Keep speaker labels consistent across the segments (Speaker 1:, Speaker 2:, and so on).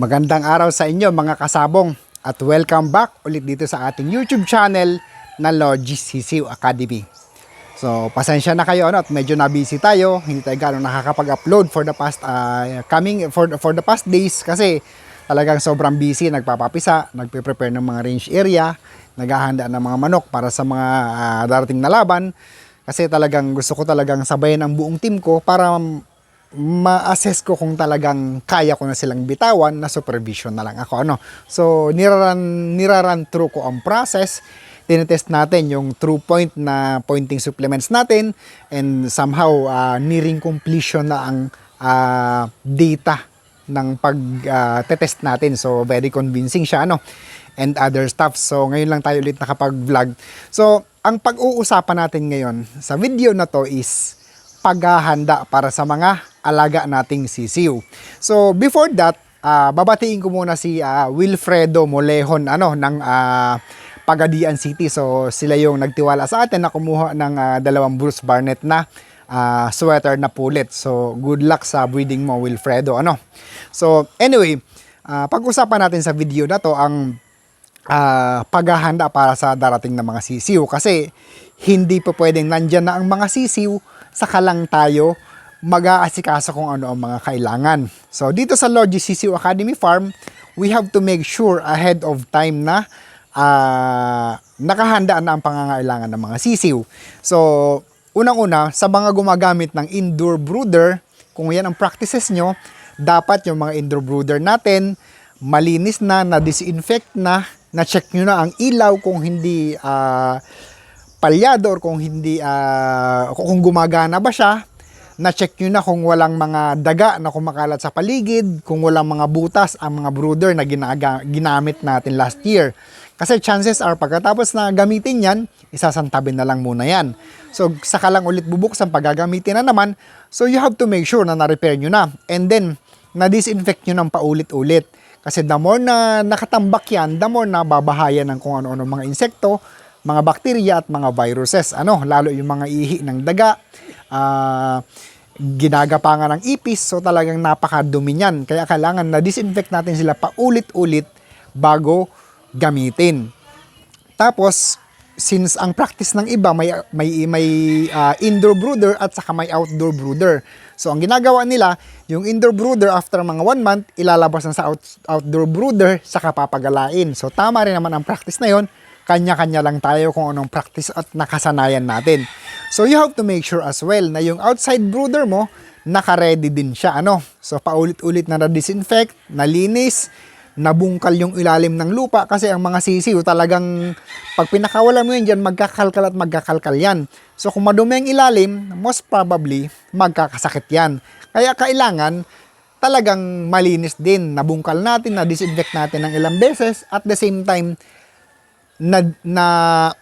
Speaker 1: Magandang araw sa inyo mga kasabong at welcome back ulit dito sa ating YouTube channel na Logis Sisiw Academy. So, pasensya na kayo ano, at medyo na busy tayo. Hindi tayo gano'ng nakakapag-upload for the past uh, coming for for the past days kasi talagang sobrang busy, nagpapapisa, nagpe-prepare ng mga range area, naghahanda ng mga manok para sa mga ah, darating na laban. Kasi talagang gusto ko talagang sabayan ang buong team ko para ma-assess ko kung talagang kaya ko na silang bitawan na supervision na lang ako ano. So niraran niraran through ko ang process. Tinetest natin yung true point na pointing supplements natin and somehow uh, nearing completion na ang uh, data ng pag-test natin. So very convincing siya ano and other stuff. So ngayon lang tayo ulit nakapag-vlog. So ang pag-uusapan natin ngayon sa video na to is paghahanda para sa mga alaga nating sisiw. So before that, ah, babatiin ko muna si ah, Wilfredo Molehon ano ng ah, Pagadian City. So sila yung nagtiwala sa atin na kumuha ng ah, dalawang Bruce Barnett na ah, sweater na pulit. So good luck sa breeding mo Wilfredo ano. So anyway, ah, pag-usapan natin sa video na to ang ah, paghahanda para sa darating na mga sisiw kasi hindi pa pwedeng nandyan na ang mga sisiw saka lang tayo mag-aasikaso kung ano ang mga kailangan. So dito sa Logis Sisiw Academy Farm, we have to make sure ahead of time na ah, nakahanda na ang pangangailangan ng mga sisiw. So unang-una, sa mga gumagamit ng indoor brooder, kung yan ang practices nyo, dapat yung mga indoor brooder natin, malinis na, na-disinfect na, na-check nyo na ang ilaw kung hindi ah, palyado or kung hindi ah, kung gumagana ba siya na-check nyo na kung walang mga daga na kumakalat sa paligid, kung walang mga butas ang mga brooder na ginaga, ginamit natin last year. Kasi chances are pagkatapos na gamitin yan, isasantabin na lang muna yan. So saka lang ulit bubuksan pag gagamitin na naman, so you have to make sure na na-repair nyo na. And then, na-disinfect nyo ng paulit-ulit. Kasi the more na nakatambak yan, the more na babahayan ng kung ano-ano mga insekto, mga bakterya at mga viruses. Ano, lalo yung mga ihi ng daga, ah, ginagapangan ng ipis, so talagang napakadumi niyan. Kaya kailangan na disinfect natin sila paulit-ulit bago gamitin. Tapos, since ang practice ng iba may may may ah, indoor brooder at saka may outdoor brooder. So ang ginagawa nila, yung indoor brooder after mga one month, ilalabas na sa out, outdoor brooder saka papagalain. So tama rin naman ang practice na yon. Kanya-kanya lang tayo kung anong practice at nakasanayan natin. So you have to make sure as well na yung outside brooder mo, naka-ready din siya. Ano? So paulit-ulit na na-disinfect, nalinis, nabungkal yung ilalim ng lupa kasi ang mga sisiw talagang pag pinakawalan mo yun dyan, magkakalkal at magkakalkal yan. So kung madumi ang ilalim, most probably magkakasakit yan. Kaya kailangan talagang malinis din. Nabungkal natin, na-disinfect natin ng ilang beses at the same time na, na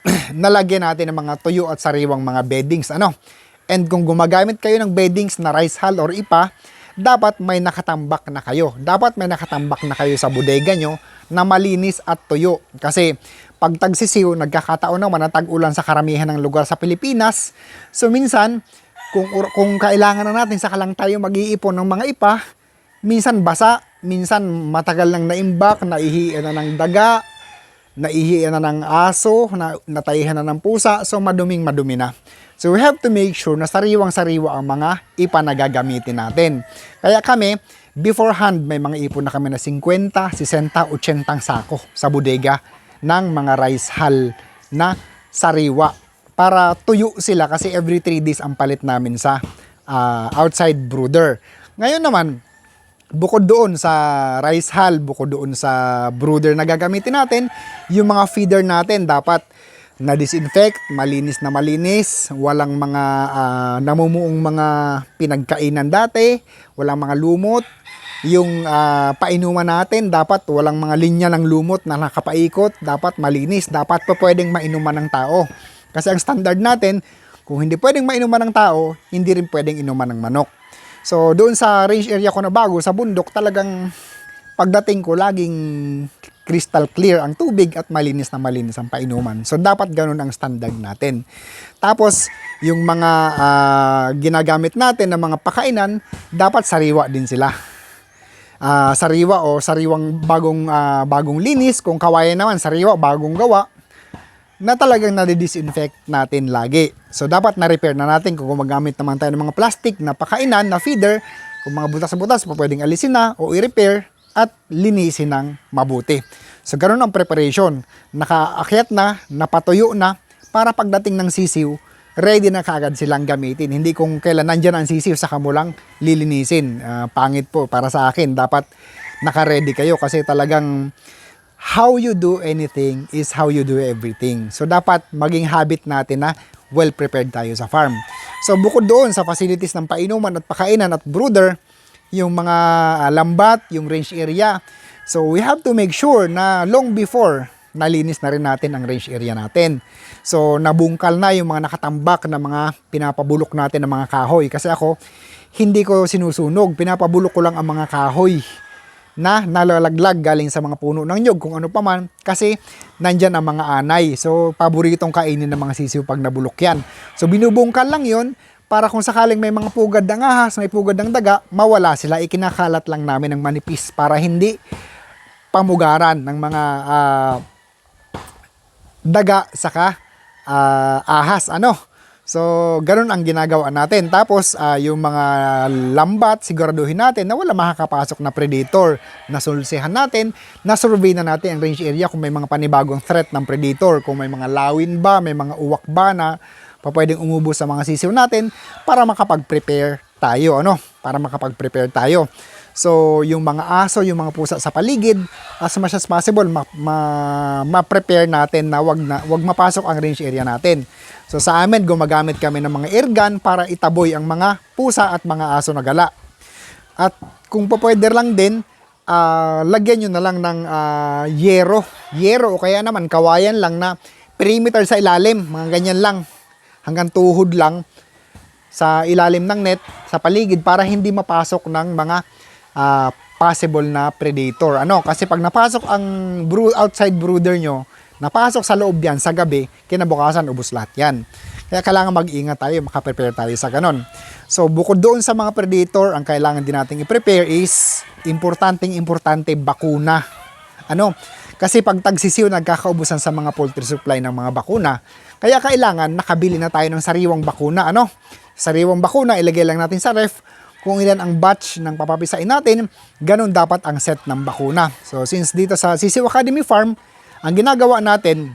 Speaker 1: nalagyan natin ng mga tuyo at sariwang mga beddings ano. And kung gumagamit kayo ng beddings na rice hull or ipa, dapat may nakatambak na kayo. Dapat may nakatambak na kayo sa bodega nyo na malinis at tuyo. Kasi pag tagsisiw, nagkakataon naman na tag-ulan sa karamihan ng lugar sa Pilipinas. So minsan, kung, kung kailangan na natin, saka lang tayo mag-iipon ng mga ipa, minsan basa, minsan matagal nang naimbak, naihian na ng daga, naihian na ng aso, na, natayihan na ng pusa, so maduming madumi na. So we have to make sure na sariwang sariwa ang mga ipa na gagamitin natin. Kaya kami, beforehand may mga ipon na kami na 50, 60, 80 sako sa bodega ng mga rice hull na sariwa para tuyo sila kasi every 3 days ang palit namin sa ah, outside brooder. Ngayon naman, bukod doon sa rice hull, bukod doon sa brooder na gagamitin natin, yung mga feeder natin dapat na disinfect, malinis na malinis, walang mga ah, namumuong mga pinagkainan dati, walang mga lumot. Yung ah, painuman natin, dapat walang mga linya ng lumot na nakapaikot, dapat malinis, dapat pa pwedeng mainuman ng tao. Kasi ang standard natin, kung hindi pwedeng mainuman ng tao, hindi rin pwedeng inuman ng manok. So, doon sa range area ko na bago, sa bundok, talagang pagdating ko, laging crystal clear ang tubig at malinis na malinis ang painuman. So, dapat ganun ang standard natin. Tapos, yung mga ah, ginagamit natin na mga pakainan, dapat sariwa din sila. ah, sariwa o sariwang bagong ah, bagong linis, kung kawayan naman sariwa bagong gawa na talagang nadi-disinfect natin lagi. So dapat na-repair na natin kung gumagamit naman tayo ng mga plastic na pakainan na feeder, kung mga butas-butas pa pwedeng alisin na o i-repair at linisin ng mabuti. So ganun ang preparation. Nakaakyat na, napatuyo na para pagdating ng sisiw, ready na kaagad silang gamitin. Hindi kung kailan nandyan ang sisiw sa mo lang lilinisin. Ah, pangit po para sa akin. Dapat naka-ready kayo kasi talagang how you do anything is how you do everything. So dapat maging habit natin na well prepared tayo sa farm. So bukod doon sa facilities ng painuman at pakainan at brooder, yung mga ah, lambat, yung range area. So we have to make sure na long before nalinis na rin natin ang range area natin. So nabungkal na yung mga nakatambak na mga pinapabulok natin ng mga kahoy. Kasi ako, hindi ko sinusunog. Pinapabulok ko lang ang mga kahoy na nalalaglag galing sa mga puno ng nyog kung ano pa man kasi nandyan ang mga anay. So, paboritong kainin ng mga sisiw pag nabulok yan. So, binubungkal lang yon para kung sakaling may mga pugad ng ahas, may pugad ng daga, mawala sila. Ikinakalat lang namin ng manipis para hindi pamugaran ng mga ah, daga saka ah, ahas ano. So, ganun ang ginagawa natin. Tapos, ah, yung mga lambat, siguraduhin natin na wala makakapasok na predator. Nasulsihan natin, na-survey na natin ang range area kung may mga panibagong threat ng predator, kung may mga lawin ba, may mga uwak ba na pwedeng umubos sa mga sisiw natin para makapag-prepare tayo, ano? Para makapag-prepare tayo. So, yung mga aso, yung mga pusa sa paligid, as much as possible, ma- ma- ma-prepare natin na wag, na wag mapasok ang range area natin. So, sa amin, gumagamit kami ng mga air gun para itaboy ang mga pusa at mga aso na gala. At kung pwede lang din, ah, lagyan nyo na lang ng ah, yero. Yero o kaya naman kawayan lang na perimeter sa ilalim. Mga ganyan lang. Hanggang tuhod lang sa ilalim ng net, sa paligid para hindi mapasok ng mga ah, possible na predator. Ano? Kasi pag napasok ang bro- outside brooder nyo, napasok sa loob yan sa gabi, kinabukasan ubos lahat yan. Kaya kailangan mag-ingat tayo, makaprepare tayo sa ganon. So bukod doon sa mga predator, ang kailangan din nating i-prepare is importanteng importante bakuna. Ano? Kasi pag tagsisiw nagkakaubusan sa mga poultry supply ng mga bakuna, kaya kailangan nakabili na tayo ng sariwang bakuna. Ano? Sariwang bakuna, ilagay lang natin sa ref kung ilan ang batch ng papapisain natin, ganun dapat ang set ng bakuna. So since dito sa Sisiw Academy Farm, ang ginagawa natin,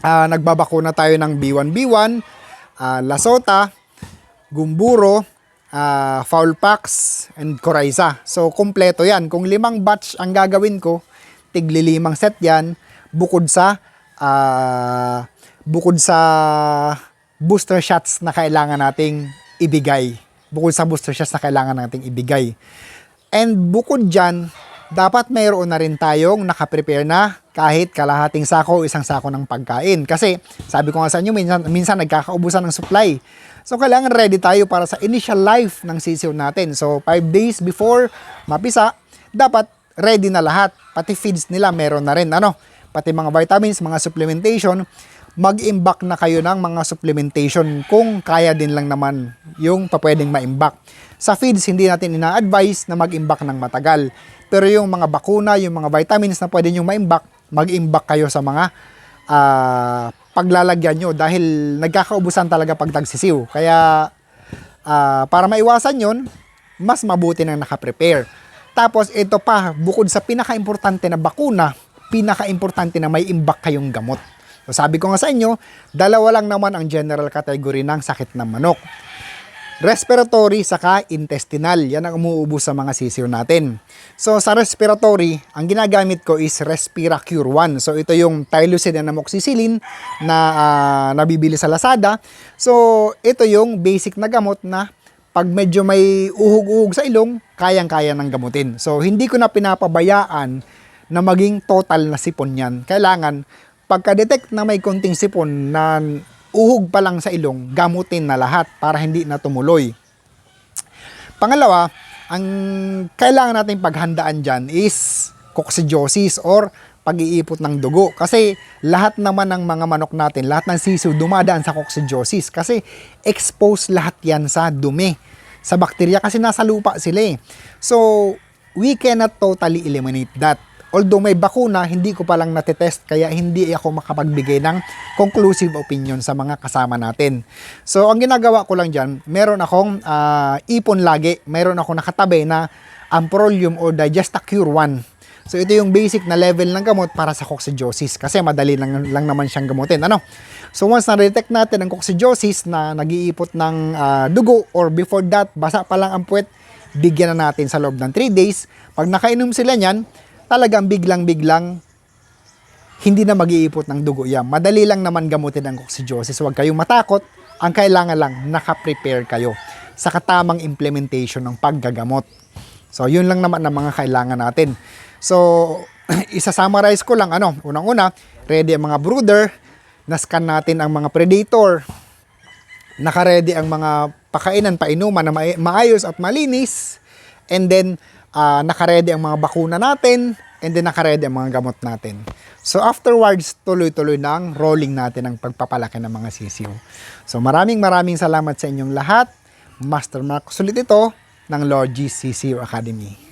Speaker 1: ah, nagbabakuna tayo ng B1B1, ah, Lasota, Gumburo, ah, Foulpax, and Coraisa. So, kompleto yan. Kung limang batch ang gagawin ko, tigli limang set yan, bukod sa, ah, bukod sa booster shots na kailangan nating ibigay. Bukod sa booster shots na kailangan nating ibigay. And bukod dyan, dapat mayroon na rin tayong nakaprepare na kahit kalahating sako o isang sako ng pagkain. Kasi sabi ko nga sa inyo, minsan, minsan nagkakaubusan ng supply. So kailangan ready tayo para sa initial life ng sisiw natin. So 5 days before mapisa, dapat ready na lahat. Pati feeds nila meron na rin. Ano? Pati mga vitamins, mga supplementation, mag-imbak na kayo ng mga supplementation kung kaya din lang naman yung papwedeng ma-imbak. Sa feeds, hindi natin ina-advise na mag-imbak ng matagal. Pero yung mga bakuna, yung mga vitamins na pwede nyo ma-imbak, mag-imbak kayo sa mga ah, paglalagyan nyo dahil nagkakaubusan talaga pag tagsisiw. Kaya ah, para maiwasan yon mas mabuti nang nakaprepare. Tapos ito pa, bukod sa pinaka-importante na bakuna, pinaka-importante na may imbak kayong gamot. So sabi ko nga sa inyo, dalawa lang naman ang general category ng sakit ng manok. Respiratory saka intestinal. Yan ang umuubos sa mga sisiw natin. So sa respiratory, ang ginagamit ko is Respiracure 1. So ito yung Tylosin and Amoxicillin na ah, nabibili sa Lazada. So ito yung basic na gamot na pag medyo may uhog-uhog sa ilong, kayang-kaya ng gamutin. So hindi ko na pinapabayaan na maging total na sipon yan. Kailangan pagka-detect na may konting sipon na uhog pa lang sa ilong, gamutin na lahat para hindi na tumuloy. Pangalawa, ang kailangan natin paghandaan dyan is coccidiosis or pag-iipot ng dugo. Kasi lahat naman ng mga manok natin, lahat ng sisiw dumadaan sa coccidiosis kasi exposed lahat yan sa dumi, sa bakterya kasi nasa lupa sila eh. So, we cannot totally eliminate that. Although may bakuna, hindi ko palang natetest kaya hindi ako makapagbigay ng conclusive opinion sa mga kasama natin. So, ang ginagawa ko lang dyan, meron akong ah, ipon lagi. Meron akong nakatabi na Amprolium or Digestacure 1. So, ito yung basic na level ng gamot para sa coccidiosis kasi madali lang, lang naman siyang gamutin. Ano? So, once na-detect natin ang coccidiosis na nag-iipot ng ah, dugo or before that, basa pa lang ang puwet, bigyan na natin sa loob ng 3 days. Pag nakainom sila niyan, talagang biglang-biglang hindi na mag-iipot ng dugo yan. Madali lang naman gamutin ang coccidiosis. Huwag kayong matakot. Ang kailangan lang, nakaprepare kayo sa katamang implementation ng paggagamot. So, yun lang naman ang mga kailangan natin. So, isa-summarize ko lang, ano, unang-una, ready ang mga brooder, na-scan natin ang mga predator, nakaredy ang mga pakainan, painuman na ma- maayos at malinis, and then ah, nakaredy ang mga bakuna natin, and then nakaredy ang mga gamot natin. So afterwards, tuloy-tuloy na ang rolling natin ang pagpapalaki ng mga sisiw. So maraming maraming salamat sa inyong lahat. Master Marcos ulit ito ng Lord G. CCU Academy.